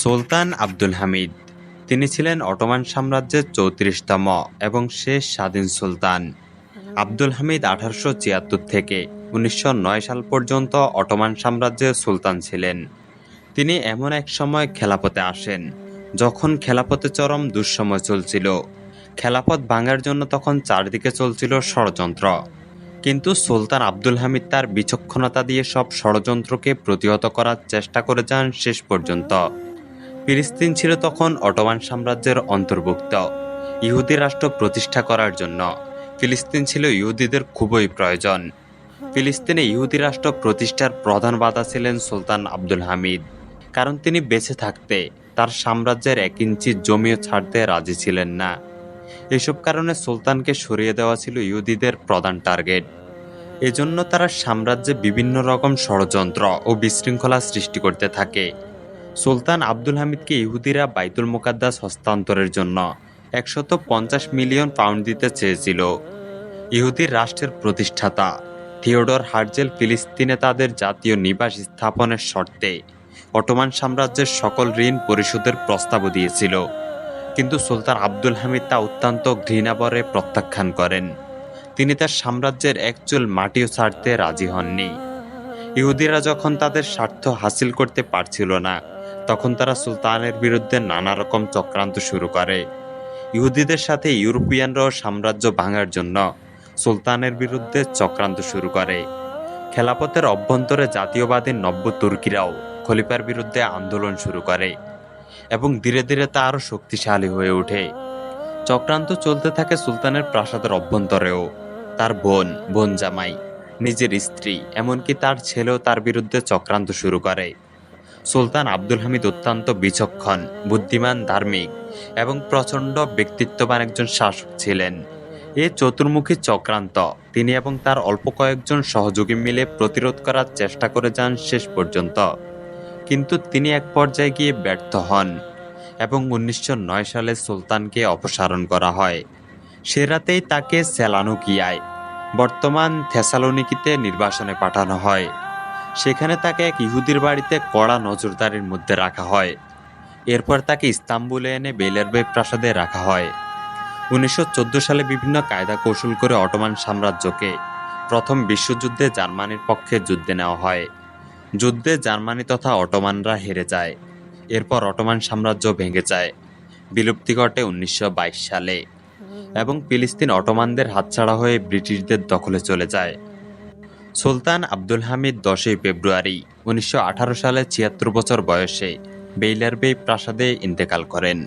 সুলতান আব্দুল হামিদ। তিনি ছিলেন অটোমান সাম্রাজ্যের চৌত্রিশতম এবং শেষ স্বাধীন সুলতান। আব্দুল হামিদ আঠারোশো ছিয়াত্তর থেকে উনিশশো নয় সাল পর্যন্ত অটোমান সাম্রাজ্যের সুলতান ছিলেন। তিনি এমন এক সময় খেলাপথে আসেন, যখন খেলাপথে চরম দুঃসময় চলছিল। খেলাপথ ভাঙার জন্য তখন চারদিকে চলছিল ষড়যন্ত্র। কিন্তু সুলতান আব্দুল হামিদ তার বিচক্ষণতা দিয়ে সব ষড়যন্ত্রকে প্রতিহত করার চেষ্টা করে যান শেষ পর্যন্ত। ফিলিস্তিন ছিল তখন অটোমান সাম্রাজ্যের অন্তর্ভুক্ত। ইহুদি রাষ্ট্র প্রতিষ্ঠা করার জন্য ফিলিস্তিন ছিল ইহুদিদের খুবই প্রয়োজন। ফিলিস্তিনে ইহুদি রাষ্ট্র প্রতিষ্ঠার প্রধান বাধা ছিলেন সুলতান আব্দুল হামিদ। কারণ তিনি বেঁচে থাকতে, তার সাম্রাজ্যের এক ইঞ্চি জমিও ছাড়তে রাজি ছিলেন না। এসব কারণে সুলতানকে সরিয়ে দেওয়া ছিল ইহুদিদের প্রধান টার্গেট। এজন্য তারা সাম্রাজ্যে বিভিন্ন রকম ষড়যন্ত্র ও বিশৃঙ্খলা সৃষ্টি করতে থাকে। সুলতান আব্দুল হামিদকে ইহুদিরা বাইতুল মোকাদ্দাস হস্তান্তরের জন্য একশত পঞ্চাশ মিলিয়ন পাউন্ড দিতে চেয়েছিল। ইহুদির রাষ্ট্রের প্রতিষ্ঠাতা থিওডর হার্জেল ফিলিস্তিনে তাদের জাতীয় নিবাস স্থাপনের শর্তে অটোমান সাম্রাজ্যের সকল ঋণ পরিশোধের প্রস্তাবও দিয়েছিল। কিন্তু সুলতান আব্দুল হামিদ তা অত্যন্ত ঘৃণাবরে প্রত্যাখ্যান করেন। তিনি তার সাম্রাজ্যের একচুল মাটিও ছাড়তে রাজি হননি। ইহুদিরা যখন তাদের স্বার্থ হাসিল করতে পারছিল না তখন তারা সুলতানের বিরুদ্ধে নানা রকম চক্রান্ত শুরু করে। ইহুদিদের সাথে ইউরোপিয়ানরাও সাম্রাজ্য ভাঙার জন্য সুলতানের বিরুদ্ধে চক্রান্ত শুরু করে। খেলাপথের অভ্যন্তরে জাতীয়বাদী নব্য তুর্কিরাও খলিফার বিরুদ্ধে আন্দোলন শুরু করে এবং ধীরে ধীরে তা আরও শক্তিশালী হয়ে ওঠে। চক্রান্ত চলতে থাকে সুলতানের প্রাসাদের অভ্যন্তরেও। তার বোন বোন জামাই, নিজের স্ত্রী, এমনকি তার ছেলেও তার বিরুদ্ধে চক্রান্ত শুরু করে। সুলতান আব্দুল হামিদ অত্যন্ত বিচক্ষণ, বুদ্ধিমান, ধার্মিক এবং প্রচণ্ড ব্যক্তিত্ববান একজন শাসক ছিলেন। এ চতুর্মুখী চক্রান্ত তিনি এবং তার অল্প কয়েকজন সহযোগী মিলে প্রতিরোধ করার চেষ্টা করে যান শেষ পর্যন্ত। কিন্তু তিনি এক পর্যায়ে গিয়ে ব্যর্থ হন এবং উনিশশো নয় সালে সুলতানকে অপসারণ করা হয়। সে রাতেই তাকে সেলানুকিয়ায়, বর্তমান থেসালোনিকিতে নির্বাসনে পাঠানো হয়। সেখানে তাকে এক ইহুদির বাড়িতে কড়া নজরদারির মধ্যে রাখা হয়। এরপর তাকে ইস্তাম্বুলে এনে বেলেরবে প্রাসাদে রাখা হয়। উনিশশো চোদ্দ সালে বিভিন্ন কায়দা কৌশল করে অটোমান সাম্রাজ্যকে প্রথম বিশ্বযুদ্ধে জার্মানির পক্ষে যুদ্ধে নেওয়া হয়। যুদ্ধে জার্মানি তথা অটোমানরা হেরে যায়। এরপর অটোমান সাম্রাজ্য ভেঙে যায়। বিলুপ্তি ঘটে উনিশশো বাইশ সালে। এবং ফিলিস্তিন অটোমানদের হাতছাড়া হয়ে ব্রিটিশদের দখলে চলে যায়। সুলতান আব্দুল হামিদ দশই ফেব্রুয়ারি, উনিশশো আঠারো সালে ছিয়াত্তর বছর বয়সে বেইলারবে প্রাসাদে ইন্তেকাল করেন।